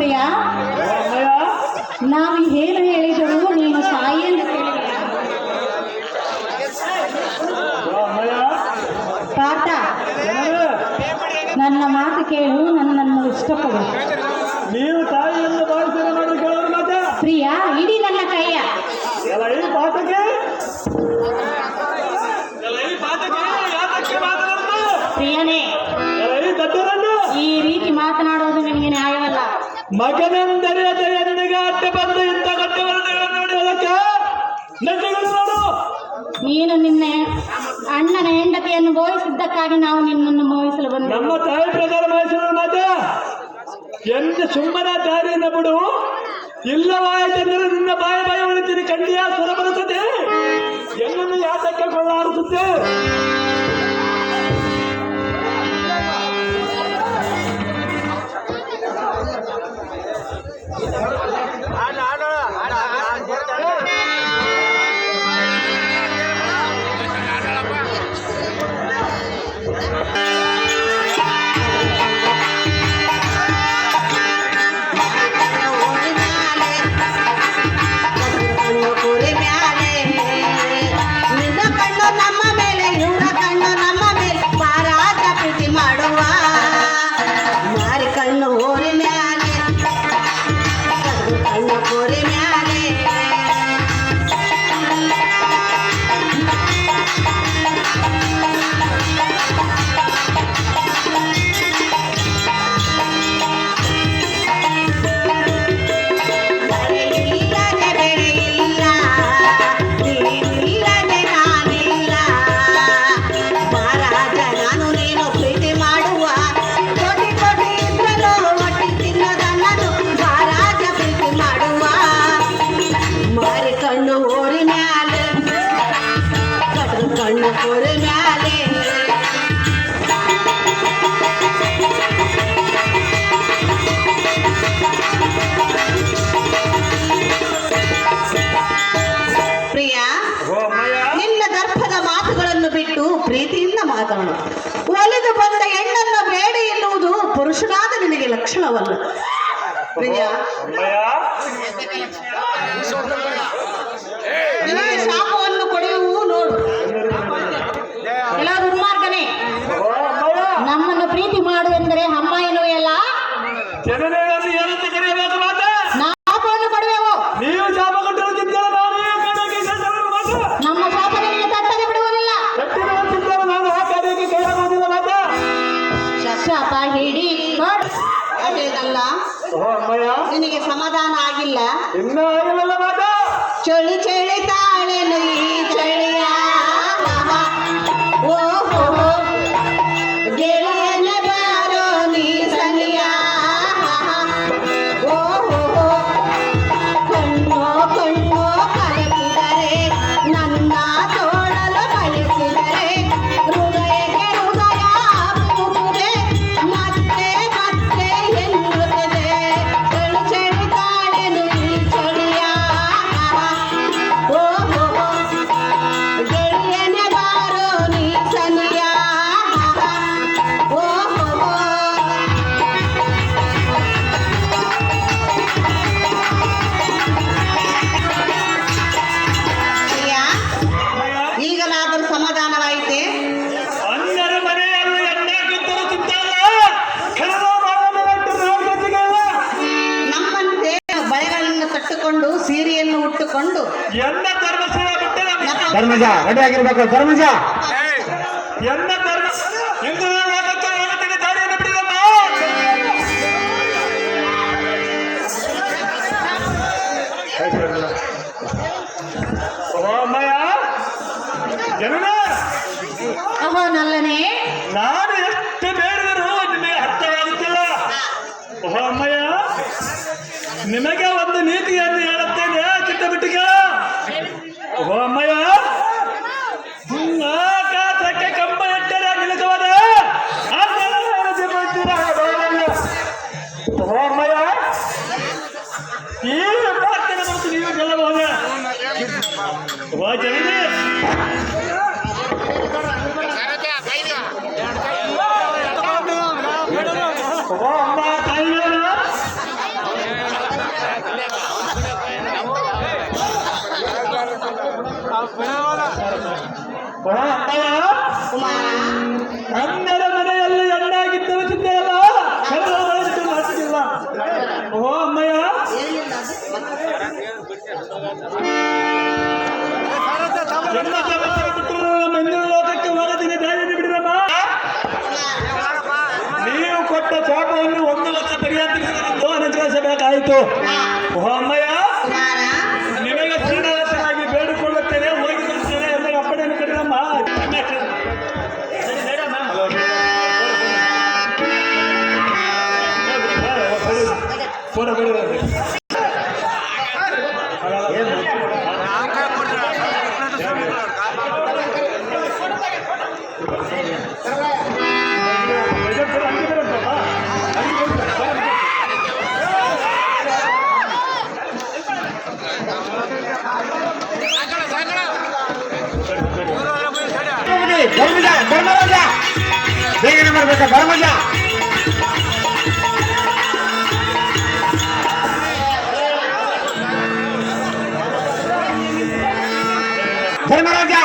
ಪ್ರಿಯ ನಾವು ಏನು ಹೇಳಿದರೂ ನೀನು ಸಾಯಿ ಪಾಠ ನನ್ನ ಮಾತು ಕೇಳು ನನ್ನನ್ನು ಇಷ್ಟಪಡು ಮಗನೆಂದರಿಯದ ಎಂದಿಗೆ ಅಡ್ಡ ಇಂತ ಇಂಥ ಗಟ್ಟವರಗಳನ್ನು ಹೊಡೆಯೋದಕ್ಕೆ ನೀನು ನಿನ್ನೆ ಅಣ್ಣನ ಹೆಂಡತಿಯನ್ನು ಮೋಹಿಸಿದ್ದಕ್ಕಾಗಿ ನಾವು ನಿನ್ನನ್ನು ಮೋಹಿಸಲು ಬಂದ ನಮ್ಮ ತಾಯಿ ಪ್ರಕಾರ ಮೋಹಿಸಲು ಮಾತೆ ಎಂದು ಸುಮ್ಮನ ದಾರಿಯಿಂದ ಬಿಡು. ಇಲ್ಲವಾಯಿತೆಂದರೆ ನಿನ್ನ ಬಾಯ ಬಾಯ ಉಳಿತೀನಿ ಕಂಡಿಯ ಸುರ ಬರುತ್ತದೆ ಎಲ್ಲನ್ನು ಯಾತಕ್ಕೆ ಕೊಳ್ಳಾಡಿಸುತ್ತೆ ಮಾತಾಡು ಒಲಿದು ಬಂದ ಹೆಣ್ಣನ್ನ ಬೇಡಿ ಎನ್ನುವುದು ಪುರುಷನಾದ ನಿನಗೆ ಲಕ್ಷಣವಲ್ಲ. ಪ್ರಿಯ. ಶಾಪವನ್ನು ಕೊಡುವು ನೋಡು. ಎಲ್ಲ ದುರ್ಮಾರ್ಗನೇ ನಮ್ಮನ್ನು ಪ್ರೀತಿ ಮಾಡು ಎಂದರೆ ಅಮ್ಮ ಎನ್ನುವೆಯಲ್ಲ? ಅಮ್ಮಯ್ಯ. ನಿನಗೆ ಸಮಾಧಾನ ಆಗಿಲ್ಲ? ಚಳಿ ಚಳಿ ತಾಳೆನು ಈ ಧರ್ಮಸ್ಥಳ ಬಿಟ್ಟರೆ ನಮ್ಮ ಧರ್ಮಜ ರೆಡಿ ಆಗಿರ್ಬೇಕು. ಧರ್ಮಜ. ಎನ್ನ ಧರ್ಮ? ಹಿಂದೂ ಲೋಕಕ್ಕೆ ಹೋಗುತ್ತಿದ್ದ ದಾರಿಯನ್ನು ಬಿಡಿದಮ್ಮ. ಓ ಅಮ್ಮಯ್ಯ ಜನನ. ಅಹೋ ನಲ್ಲನೇ. ನಾನು ಎಷ್ಟು ಬೇಡಿದರೂ ನಿಮಗೆ ಅರ್ಥವಾಗುತ್ತಿಲ್ಲ. ಓ ಅಮ್ಮಯ್ಯ ನಿಮಗೆ ಒಂದು ನೀತಿಯನ್ನು ಹಿಂದಿನ ಲೋಕಕ್ಕೆ ಹೋಗದಿನ ದಾರಿಯನ್ನು ಬಿಡಿರಮ್ಮ ನೀವು ಕೊಟ್ಟ ಶಾಪವನ್ನು ಒಂದು ಲಕ್ಷ ಪರ್ಯಂತರಿಸಲು ಅನುಗ್ರಹಿಸಬೇಕಾಯಿತು ಓ ಅಮ್ಮಯ್ಯ ನಿಮಗೆ ಶ್ರೀನಿವಾಸನಾಗಿ ಬೇಡಿಕೊಳ್ಳುತ್ತೇನೆ ಹೋಗಿ ಬರ್ತೇನೆ ಎಲ್ಲ ಅಪ್ಪಣೆಯನ್ನು ಕಡಿರಮ್ಮ ಫೋನ ఒక బలమయ్య ధర్మరాజా